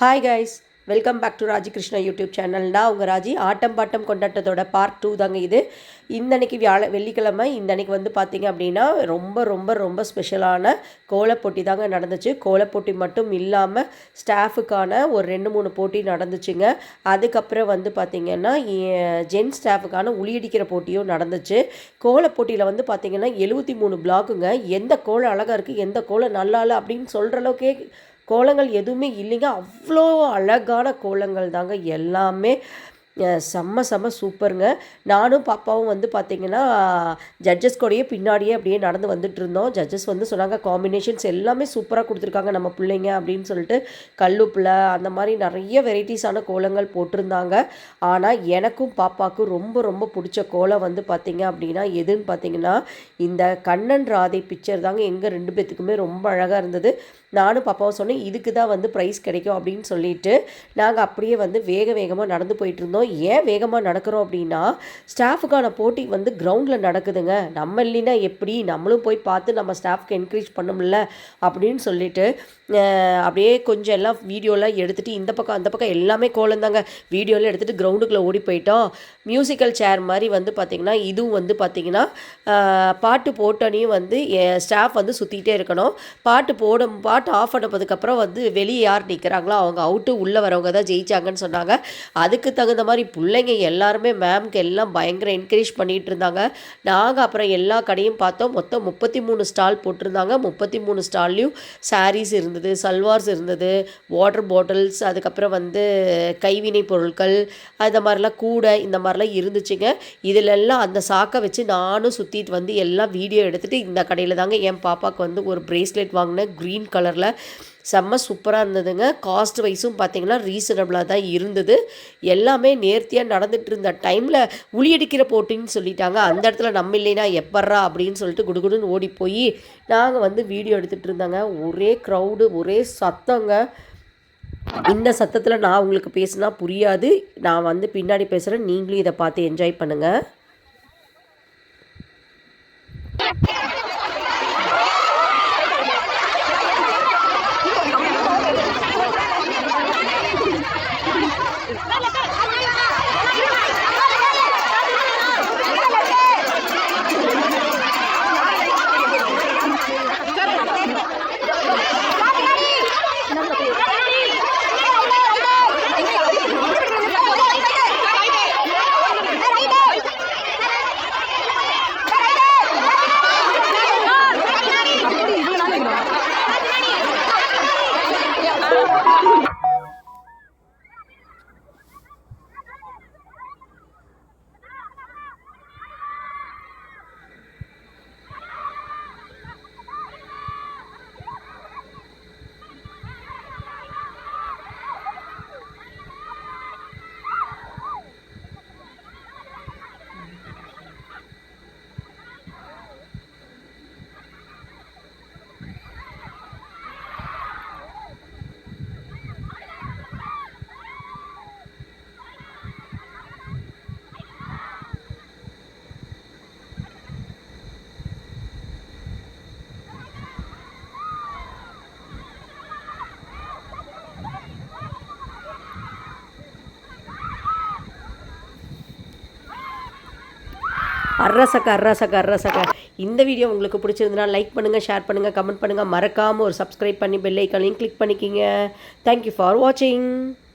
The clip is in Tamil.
Hi guys welcome back to Raji Krishna YouTube சேனல்னா உங்கள் ராஜி. ஆட்டம் பாட்டம் கொண்டாட்டத்தோட பார்ட் டூ தாங்க இது. இந்தன்னைக்கு வியாழ வெள்ளிக்கிழமை இந்தன்னைக்கு வந்து பார்த்தீங்க அப்படின்னா ரொம்ப ரொம்ப ரொம்ப ஸ்பெஷலான கோலப்போட்டி தாங்க நடந்துச்சு. கோலப்போட்டி மட்டும் இல்லாமல் ஸ்டாஃபுக்கான ஒரு ரெண்டு மூணு போட்டி நடந்துச்சுங்க. அதுக்கப்புறம் வந்து பார்த்திங்கன்னா ஜென் ஸ்டாஃபுக்கான உளியடிக்கிற போட்டியும் நடந்துச்சு. கோலப்போட்டியில் வந்து பார்த்திங்கன்னா எழுபத்தி மூணு பிளாக்குங்க எந்த கோலம் அழகாக இருக்குது எந்த கோலம் நல்லா இல்லை அப்படின்னு சொல்கிற அளவுக்கே கோலங்கள் எதுவுமே இல்லைங்க. அவ்வளோ அழகான கோலங்கள் தாங்க எல்லாமே செம்ம செம்ம சூப்பருங்க. நானும் பாப்பாவும் வந்து பார்த்திங்கன்னா ஜட்ஜஸ் கூடயே பின்னாடியே அப்படியே நடந்து வந்துட்டு இருந்தோம். ஜட்ஜஸ் வந்து சொன்னாங்க காம்பினேஷன்ஸ் எல்லாமே சூப்பராக கொடுத்துருக்காங்க நம்ம பிள்ளைங்க அப்படின்னு சொல்லிட்டு கல்லுப்பில் அந்த மாதிரி நிறைய வெரைட்டிஸான கோலங்கள் போட்டிருந்தாங்க. ஆனால் எனக்கும் பாப்பாவுக்கும் ரொம்ப ரொம்ப பிடிச்ச கோலம் வந்து பார்த்திங்க அப்படின்னா எதுன்னு பார்த்தீங்கன்னா இந்த கண்ணன் ராதை பிக்சர் தாங்க எங்கள் ரெண்டு பேத்துக்குமே ரொம்ப அழகாக இருந்தது. நானும் பாப்பாவும் சொன்னேன் இதுக்கு தான் வந்து ப்ரைஸ் கிடைக்கும் அப்படின்னு சொல்லிட்டு நாங்கள் அப்படியே வந்து வேக வேகமாக நடந்து போயிட்டு இருந்தோம். ஏன் வேகமாக நடக்கிறோம் அப்படின்னா ஸ்டாஃபுக்கான போட்டி வந்து கிரவுண்டில் நடக்குதுங்க. நம்ம இல்லைன்னா எப்படி? நம்மளும் போய் பார்த்து நம்ம ஸ்டாஃப்க்கு என்கரேஜ் பண்ணும்ல அப்படின்னு சொல்லிட்டு அப்படியே கொஞ்சம் எல்லாம் வீடியோலாம் எடுத்துகிட்டு இந்த பக்கம் அந்த பக்கம் எல்லாமே கோலம் தாங்க. வீடியோலாம் எடுத்துகிட்டு கிரவுண்டுக்குள்ளே ஓடி போயிட்டோம். மியூசிக்கல் சேர் மாதிரி வந்து பார்த்திங்கன்னா இதுவும் வந்து பார்த்திங்கன்னா பாட்டு போட்டோனையும் வந்து ஸ்டாஃப் வந்து சுற்றிக்கிட்டே இருக்கணும். பாட்டு போட பாட்டு ஆஃப் பண்ணப்பதுக்கப்புறம் வந்து வெளியே யார் நிற்கிறாங்களோ அவங்க அவுட்டு உள்ளே வரவங்க தான் ஜெயிச்சாங்கன்னு சொன்னாங்க. அதுக்கு தகுந்த மாதிரி பிள்ளைங்க எல்லாருமே மேம்க்கு எல்லாம் பயங்கர என்கரேஜ் பண்ணிகிட்டு இருந்தாங்க. நாங்கள் அப்புறம் எல்லா கடையும் பார்த்தோம். மொத்தம் முப்பத்தி மூணு ஸ்டால் போட்டிருந்தாங்க. முப்பத்தி மூணு ஸ்டால்லையும் சாரீஸ் இருந்தது சல்வார்ஸ் இருந்தது வாட்டர் பாட்டில்ஸ் அதுக்கப்புறம் வந்து கைவினை பொருட்கள் அந்த மாதிரிலாம் கூடை இந்த மாதிரிலாம் இருந்துச்சுங்க. இதிலெல்லாம் அந்த சாக்கை வச்சு நானும் சுற்றிட்டு வந்து எல்லாம் வீடியோ எடுத்துகிட்டு இந்த கடையில் தாங்க என் பாப்பாவுக்கு வந்து ஒரு ப்ரேஸ்லெட் வாங்கினேன் க்ரீன் கலரில் செம்ம சூப்பராக இருந்ததுங்க. காஸ்ட் வைஸும் பார்த்தீங்கன்னா ரீசனபிளாக தான் இருந்தது. எல்லாமே நேர்த்தியாக நடந்துட்டு இருந்த டைமில் உளியடிக்கிற போட்டின்னு சொல்லிட்டாங்க. அந்த இடத்துல நம்ம இல்லைனா எப்பட்றா அப்படின்னு சொல்லிட்டு குடுகுடுன்னு ஓடி போய் நாங்கள் வந்து வீடியோ எடுத்துகிட்டு இருந்தாங்க. ஒரே க்ரௌடு ஒரே சத்தங்க. இந்த சத்தத்தில் நான் உங்களுக்கு பேசினா புரியாது. நான் வந்து பின்னாடி பேசுகிறேன் நீங்களும் இதை பார்த்து என்ஜாய் பண்ணுங்கள் அர்ரசக்க அர்ரசக்க அர்ரசக்க. இந்த வீடியோ உங்களுக்கு பிடிச்சிருந்தனா லைக் பண்ணுங்கள் ஷேர் பண்ணுங்கள் கமெண்ட் பண்ணுங்கள் மறக்காமல் ஒரு சப்ஸ்கிரைப் பண்ணி பெல்லைக்கானையும் கிளிக் பண்ணிக்கிங்க. தேங்க்யூ ஃபார் வாட்சிங்